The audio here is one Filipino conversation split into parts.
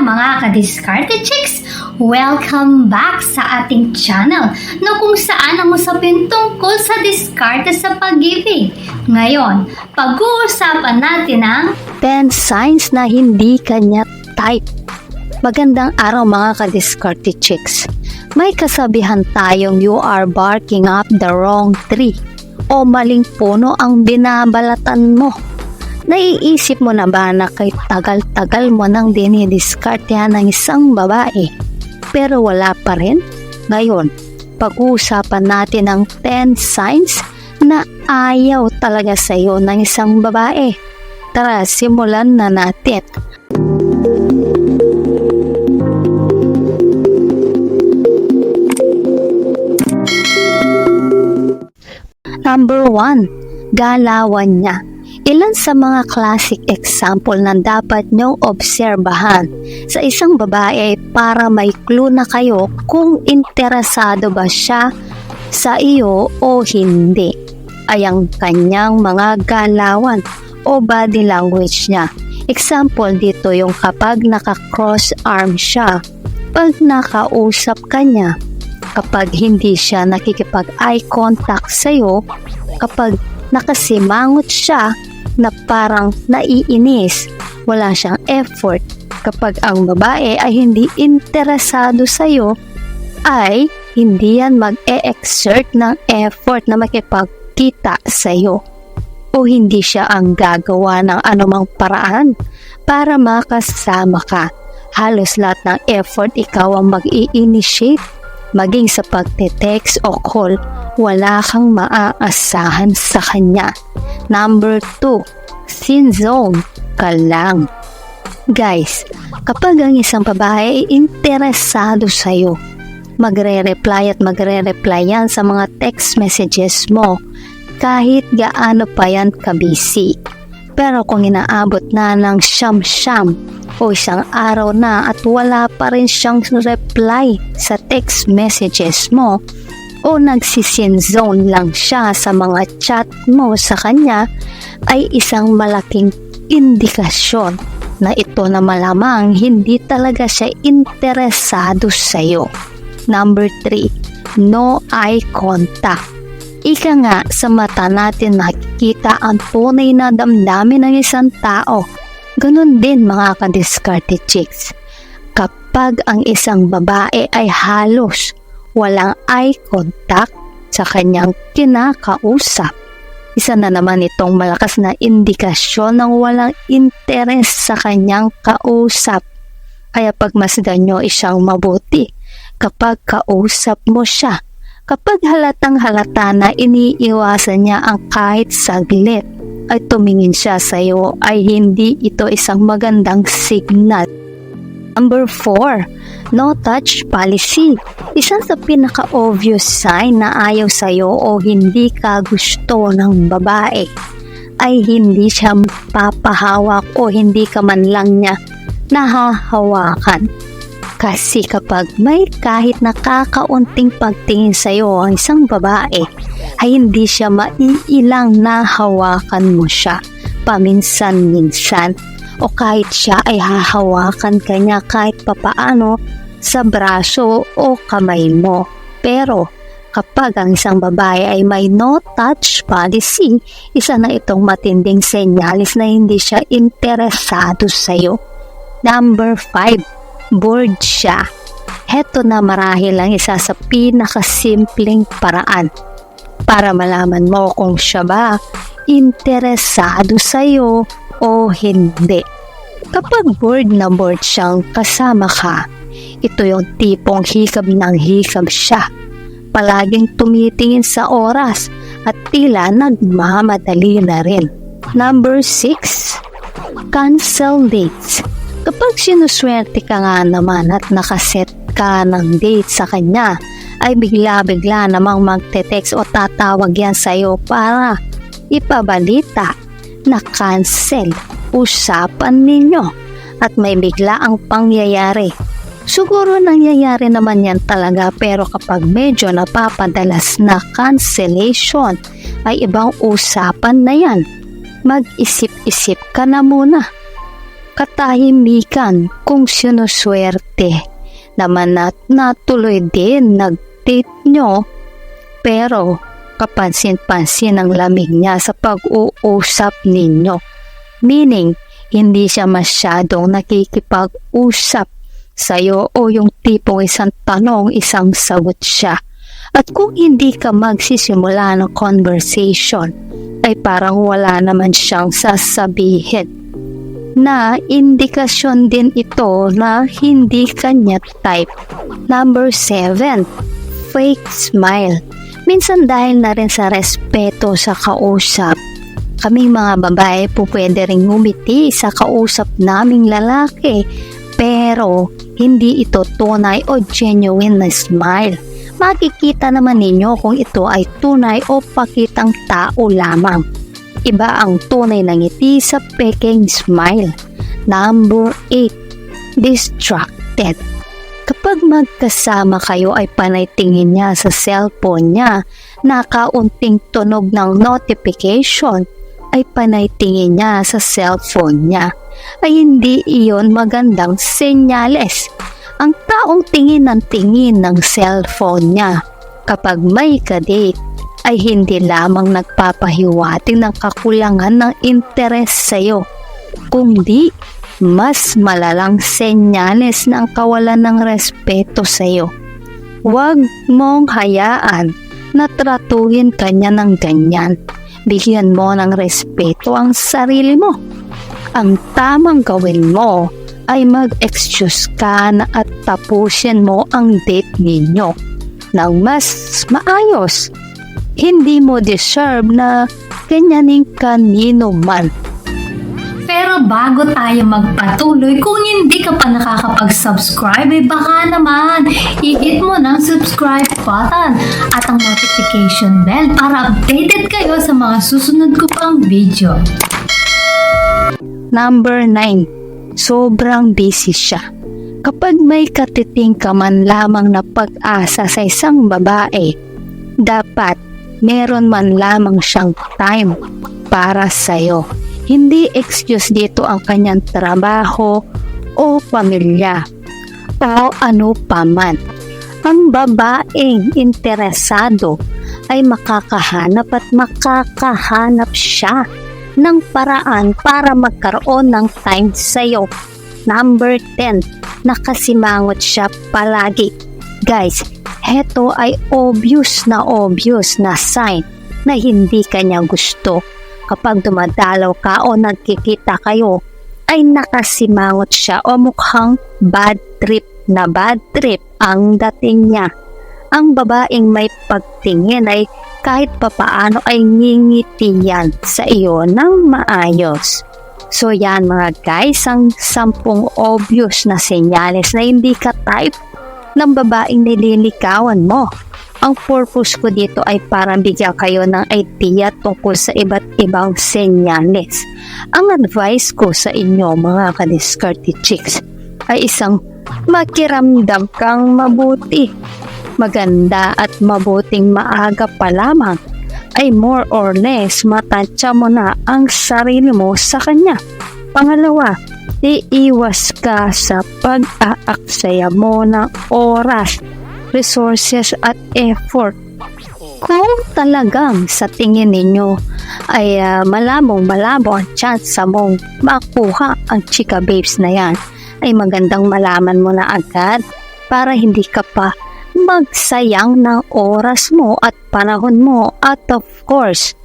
mga ka-discarded chicks! Welcome back sa ating channel na kung saan ang usapin tungkol sa diskarte sa pag-ibig. Ngayon, pag-uusapan natin ang 10 signs na hindi kanya type. Magandang araw mga ka-discarded chicks. May kasabihan tayong you are barking up the wrong tree o maling puno ang binabalatan mo. Naiisip mo na ba na kay tagal-tagal mo nang dinidiskartehan ng isang babae pero wala pa rin? Ngayon, pag-uusapan natin ang 10 signs na ayaw talaga sa iyo ng isang babae. Tara, simulan na natin. Number 1, galawan niya. Ilan sa mga classic example na dapat niyong obserbahan sa isang babae para may clue na kayo kung interesado ba siya sa iyo o hindi ay ang kanyang mga galawan o body language niya. Example dito yung kapag naka-cross arm siya, pag nakausap ka niya, kapag hindi siya nakikipag eye contact sa'yo, kapag nakasimangot siya na parang naiinis, wala siyang effort. Kapag ang babae ay hindi interesado sa'yo, ay hindi yan mag-e-exert ng effort na makipagkita sa'yo. O hindi siya ang gagawa ng anumang paraan para makasama ka. Halos lahat ng effort ikaw ang mag-i-initiate. Maging sa pagte-text o call, wala kang maaasahan sa kanya. Number 2, sin zone ka lang. Guys, kapag ang isang babae ay interesado sa'yo, magre-reply at magre-reply yan sa mga text messages mo kahit gaano pa yan ka-busy. Pero kung inaabot na ng siyam-siyam o isang araw na at wala pa rin siyang reply sa text messages mo o nagsisin zone lang siya sa mga chat mo sa kanya ay isang malaking indikasyon na ito na malamang hindi talaga siya interesado sa iyo. Number 3, no eye contact. Ika nga sa mata natin nakikita ang tunay na damdamin ng isang tao. Ganon din mga ka-discarded chicks. Kapag ang isang babae ay halos walang eye contact sa kanyang kinakausap, isa na naman itong malakas na indikasyon ng walang interes sa kanyang kausap. Kaya pagmasdan nyo isang mabuti kapag kausap mo siya. Kapag halatang halata na iniiwasan niya ang kahit saglit ay tumingin siya sa iyo ay hindi ito isang magandang signal. Number 4, no touch policy. Isa sa pinaka-obvious sign na ayaw sa iyo o hindi ka gusto ng babae ay hindi siya papahawak o hindi ka man lang niya nahahawakan. Kasi kapag may kahit nakakaunting pagtingin sa iyo ang isang babae, ay hindi siya maiilang na hawakan mo siya paminsan-minsan o kahit siya ay hahawakan kanya kahit papaano sa braso o kamay mo. Pero kapag ang isang babae ay may no touch policy, isa na itong matinding senyalis na hindi siya interesado sa iyo. Number 5 bored siya. Heto na marahil ang isa sa pinakasimpleng paraan para malaman mo kung siya ba interesado sa iyo o hindi. Kapag bored na bored siyang kasama ka, ito yung tipong hikab ng hikab siya. Palaging tumitingin sa oras at tila nagmamadali na rin. Number 6. Cancel dates. Kapag sinuswerte ka nga naman at nakaset ka ng date sa kanya, ay bigla-bigla namang magte-text o tatawag yan sa'yo para ipabalita na cancel usapan ninyo at may bigla ang pangyayari. Siguro nangyayari naman yan talaga pero kapag medyo napapadalas na cancellation ay ibang usapan na yan. Mag-isip-isip ka na muna katahimikan kung sinuswerte naman na natuloy din nag-date nyo pero kapansin-pansin ang lamig niya sa pag-uusap ninyo. Meaning, hindi siya masyadong nakikipag-usap sa'yo o yung tipong isang tanong, isang sagot siya. At kung hindi ka magsisimula ng conversation, ay parang wala naman siyang sasabihin. Na indikasyon din ito na hindi kanya type. Number 7. Fake smile. Minsan dahil na rin sa respeto sa kausap, kaming mga babae po pwede rin ngumiti sa kausap naming lalaki pero hindi ito tunay o genuine na smile. Makikita naman ninyo kung ito ay tunay o pakitang tao lamang. Iba ang tunay na ngiti sa peking smile. Number 8. Distracted. Kapag magkasama kayo ay panay tingin niya sa cellphone niya, nakaunting tunog ng notification ay panay tingin niya sa cellphone niya ay hindi iyon magandang senyales. Ang taong tingin ng tingin ng cellphone niya kapag may kadate ay hindi lamang nagpapahiwating ng kakulangan ng interes sa iyo, kundi mas malalang senyales ng kawalan ng respeto sa iyo. Huwag mong hayaan na tratuhin kanya ng ganyan. Bigyan mo ng respeto ang sarili mo. Ang tamang gawin mo ay mag-excuse ka na at tapusin mo ang date ninyo ng mas maayos. Hindi mo deserve na ganyanin kanino man. Pero bago tayo magpatuloy, kung hindi ka pa nakakapag-subscribe, eh baka naman i-hit mo ng subscribe button at ang notification bell para updated kayo sa mga susunod ko pang video. Number 9. Sobrang busy siya. Kapag may katiting ka man lamang na pag-asa sa isang babae, dapat meron man lamang siyang time para sa'yo. Hindi excuse dito ang kanyang trabaho o pamilya o ano paman. Ang babaeng interesado ay makakahanap at makakahanap siya ng paraan para magkaroon ng time sa'yo. Number 10, nakasimangot siya palagi. Guys, heto ay obvious na obvious na sign na hindi kanya gusto. Kapag dumadalaw ka o nagkikita kayo, ay nakasimangot siya o mukhang bad trip na bad trip ang dating niya. Ang babaeng may pagtingin ay kahit papaano ay ngingiti yan sa iyo ng maayos. So yan mga guys, ang sampung obvious na senyales na hindi ka type ng babaeng nililikawan mo. Ang purpose ko dito ay para bigyan kayo ng idea tungkol sa iba't ibang senyales. Ang advice ko sa inyo mga kadiskarte chicks ay isang makiramdam kang mabuti. Maganda at mabuting maaga pa lamang ay more or less matansya mo na ang sarili mo sa kanya. Pangalawa, iiwas ka sa pag-aaksaya mo ng oras, resources at effort. Kung talagang sa tingin ninyo ay uh, malabong malabo ang chance sa mong makuha ang chika babes na yan, ay magandang malaman mo na agad para hindi ka pa magsayang ng oras mo at panahon mo at of course,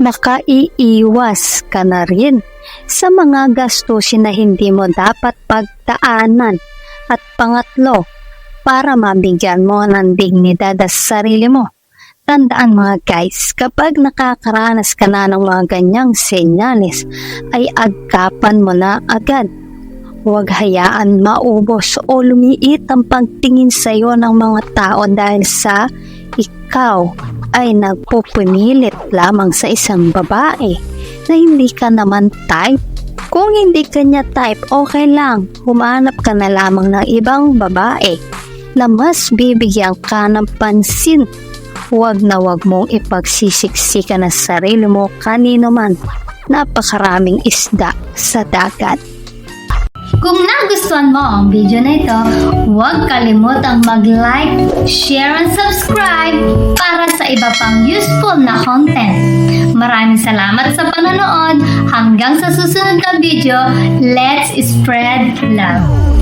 makaiiwas ka na rin sa mga gastusin na hindi mo dapat pagdaanan. At pangatlo, para mabigyan mo ng dignidad sa sarili mo. Tandaan mga guys, kapag nakakaranas ka na ng mga ganyang senyales, ay agkapan mo na agad. Huwag hayaan maubos o lumiit ang pagtingin sa iyo ng mga tao dahil sa ikaw ay nagpupumilit lamang sa isang babae na hindi ka naman type. Kung hindi ka niya type, okay lang. Humanap ka na lamang ng ibang babae na mas bibigyan ka ng pansin. Huwag na huwag mong ipagsisiksikan ang sarili mo kanino man. Napakaraming isda sa dagat. Kung nagustuhan mo ang video na ito, huwag kalimutang mag-like, share, and subscribe para sa iba pang useful na content. Maraming salamat sa panonood. Hanggang sa susunod na video, let's spread love.